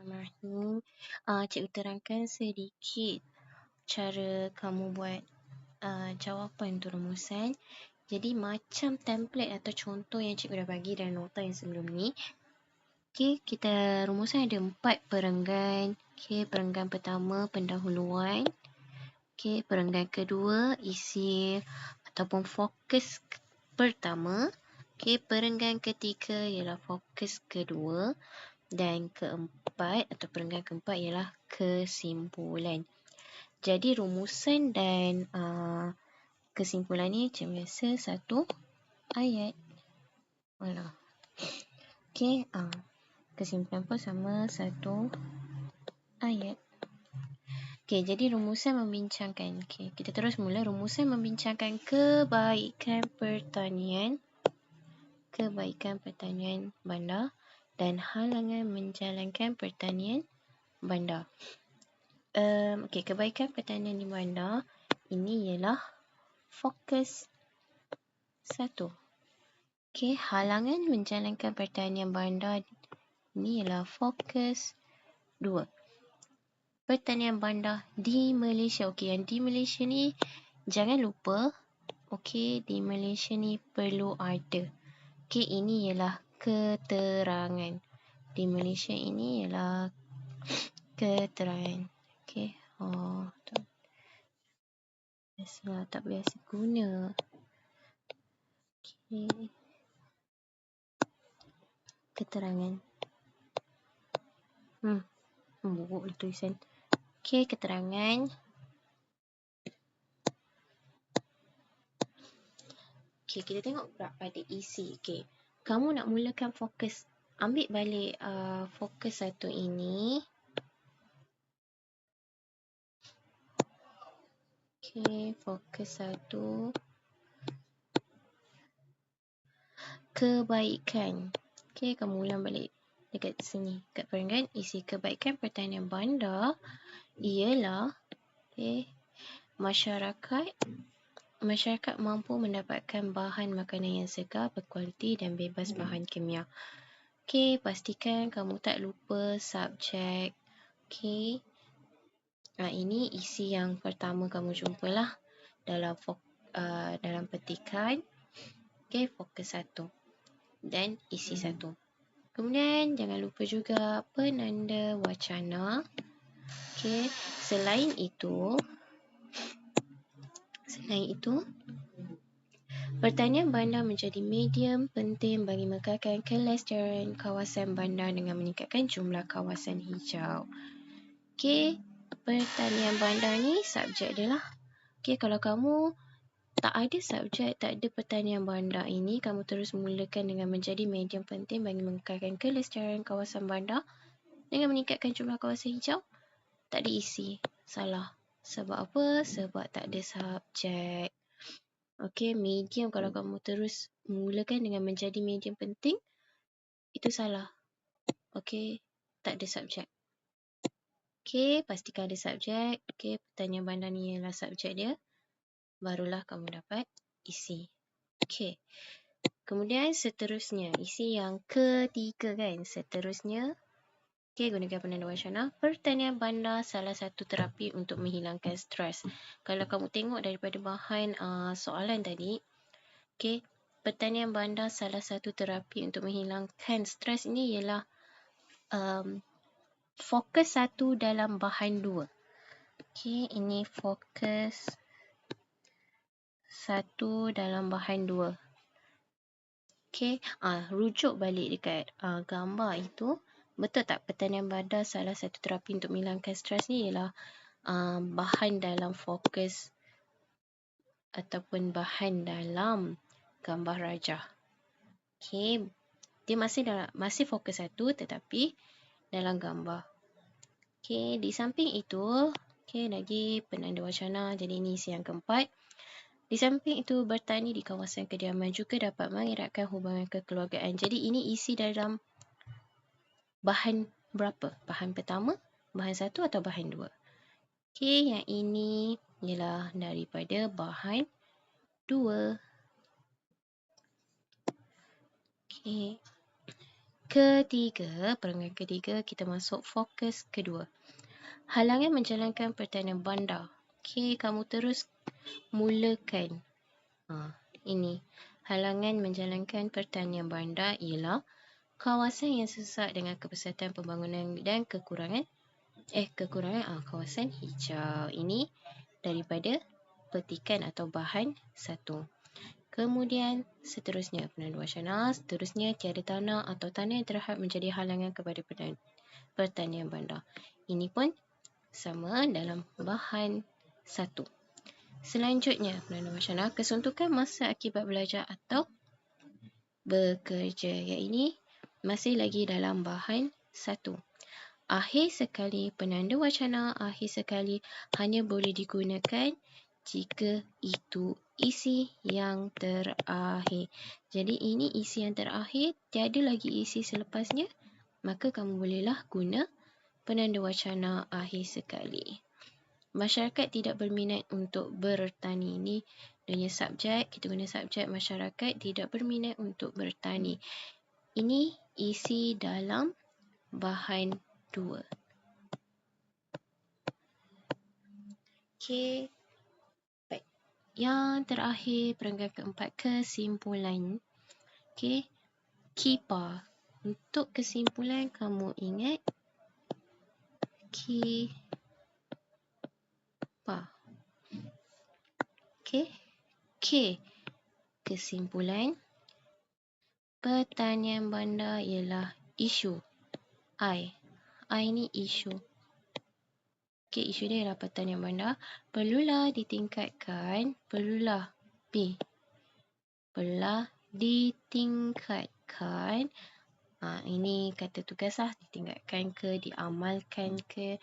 Bismillahirrahmanirrahim. Uh, cikgu terangkan sedikit cara kamu buat uh, jawapan untuk rumusan. Jadi macam template atau contoh yang cikgu dah bagi dalam nota yang sebelum ni. Okay, kita rumusan ada empat perenggan. Okay, perenggan pertama pendahuluan. Okay, perenggan kedua isi ataupun fokus pertama. Okay, perenggan ketiga ialah fokus kedua. Dan keempat atau perenggan keempat ialah kesimpulan. Jadi rumusan dan uh, kesimpulan ni macam biasa satu ayat. Alah. Okey, uh, kesimpulan pun sama satu ayat. Okey, jadi rumusan membincangkan. Okey, kita terus mula rumusan membincangkan kebaikan pertanian. Kebaikan pertanian bandar dan halangan menjalankan pertanian bandar. Um, Okey, kebaikan pertanian di bandar ini ialah fokus satu. Okey, halangan menjalankan pertanian bandar ini ialah fokus dua. Pertanian bandar di Malaysia. Okey, yang di Malaysia ni jangan lupa. Okey, di Malaysia ni perlu ada. Okey, ini ialah keterangan. Di Malaysia ini ialah keterangan. Okey. Oh, tu. Biasalah tak biasa guna. Okey. Keterangan. Hmm. Buruk hmm, tulisan. Okey, keterangan. Okey, kita tengok pada isi. Okey kamu nak mulakan fokus. Ambil balik uh, fokus satu ini. Okey fokus satu. Kebaikan. Okey kamu ulang balik dekat sini kat perenggan isi kebaikan pertanian bandar ialah okey masyarakat masyarakat mampu mendapatkan bahan makanan yang segar, berkualiti dan bebas bahan kimia. Okey, pastikan kamu tak lupa subjek. Okey. Nah, ini isi yang pertama kamu jumpalah dalam uh, dalam petikan. Okey, fokus satu. Dan isi satu. Kemudian jangan lupa juga penanda wacana. Okey, selain itu, Selain itu, pertanian bandar menjadi medium penting bagi mengekalkan kelestarian kawasan bandar dengan meningkatkan jumlah kawasan hijau. Okey, pertanian bandar ni subjek dia lah. Okey, kalau kamu tak ada subjek, tak ada pertanian bandar ini, kamu terus mulakan dengan menjadi medium penting bagi mengekalkan kelestarian kawasan bandar dengan meningkatkan jumlah kawasan hijau, tak diisi. Salah. Sebab apa? Sebab tak ada subjek. Okay, medium kalau kamu terus mulakan dengan menjadi medium penting, itu salah. Okay, tak ada subjek. Okay, pastikan ada subjek. Okay, pertanyaan bandar ni ialah subjek dia. Barulah kamu dapat isi. Okay. Kemudian seterusnya, isi yang ketiga kan. Seterusnya, Okey, gunakan penanda wacana. Pertanian bandar salah satu terapi untuk menghilangkan stres. Kalau kamu tengok daripada bahan uh, soalan tadi, okey, pertanian bandar salah satu terapi untuk menghilangkan stres ini ialah um, fokus satu dalam bahan dua. Okey, ini fokus satu dalam bahan dua. Okey, uh, rujuk balik dekat uh, gambar itu. Betul tak pertanian badan salah satu terapi untuk menghilangkan stres ni ialah uh, bahan dalam fokus ataupun bahan dalam gambar rajah. Okay. Dia masih dalam masih fokus satu tetapi dalam gambar. Okay. Di samping itu, okay, lagi penanda wacana. Jadi ini isi yang keempat. Di samping itu, bertani di kawasan kediaman juga dapat mengeratkan hubungan kekeluargaan. Jadi ini isi dalam bahan berapa? Bahan pertama, bahan satu atau bahan dua? Okey, yang ini ialah daripada bahan dua. Okey. Ketiga, perenggan ketiga kita masuk fokus kedua. Halangan menjalankan pertanian bandar. Okey, kamu terus mulakan. Ha, ini halangan menjalankan pertanian bandar ialah kawasan yang sesak dengan kepesatan pembangunan dan kekurangan eh kekurangan ah, kawasan hijau. Ini daripada petikan atau bahan satu. Kemudian seterusnya penentu wacana, seterusnya tiada tanah atau tanah yang terhad menjadi halangan kepada pertanian bandar. Ini pun sama dalam bahan satu. Selanjutnya penentu wacana, kesuntukan masa akibat belajar atau bekerja. Ini masih lagi dalam bahan satu. Akhir sekali penanda wacana akhir sekali hanya boleh digunakan jika itu isi yang terakhir. Jadi ini isi yang terakhir, tiada lagi isi selepasnya, maka kamu bolehlah guna penanda wacana akhir sekali. Masyarakat tidak berminat untuk bertani. Ini dunia subjek, kita guna subjek masyarakat tidak berminat untuk bertani. Ini isi dalam bahan dua. Okey. Yang terakhir, perenggan keempat, kesimpulan. Okey. Kipa. Untuk kesimpulan, kamu ingat. Kipa. Okey. K. Kesimpulan. Pertanian bandar ialah isu. I. I ni isu. Okey, isu dia adalah pertanian bandar. Perlulah ditingkatkan. Perlulah. B. Perlulah ditingkatkan. Ha, ini kata tugas lah. Ditingkatkan ke, diamalkan ke,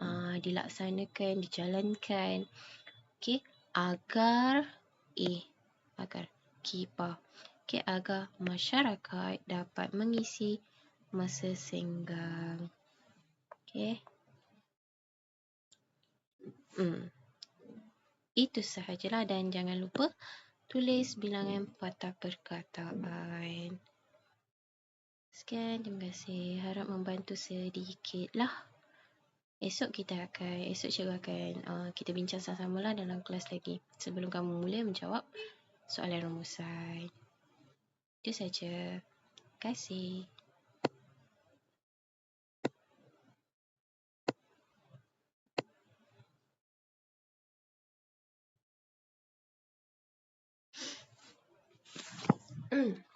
uh, dilaksanakan, dijalankan. Okey, agar A. Agar. Kipa. Okey, agar masyarakat dapat mengisi masa senggang. Okey. Hmm. Itu sahajalah dan jangan lupa tulis bilangan patah perkataan. Sekian, terima kasih. Harap membantu sedikit lah. Esok kita akan, esok cikgu akan uh, kita bincang sama-sama lah dalam kelas lagi. Sebelum kamu mula menjawab soalan rumusan. Itu saja. Terima kasih. Mm.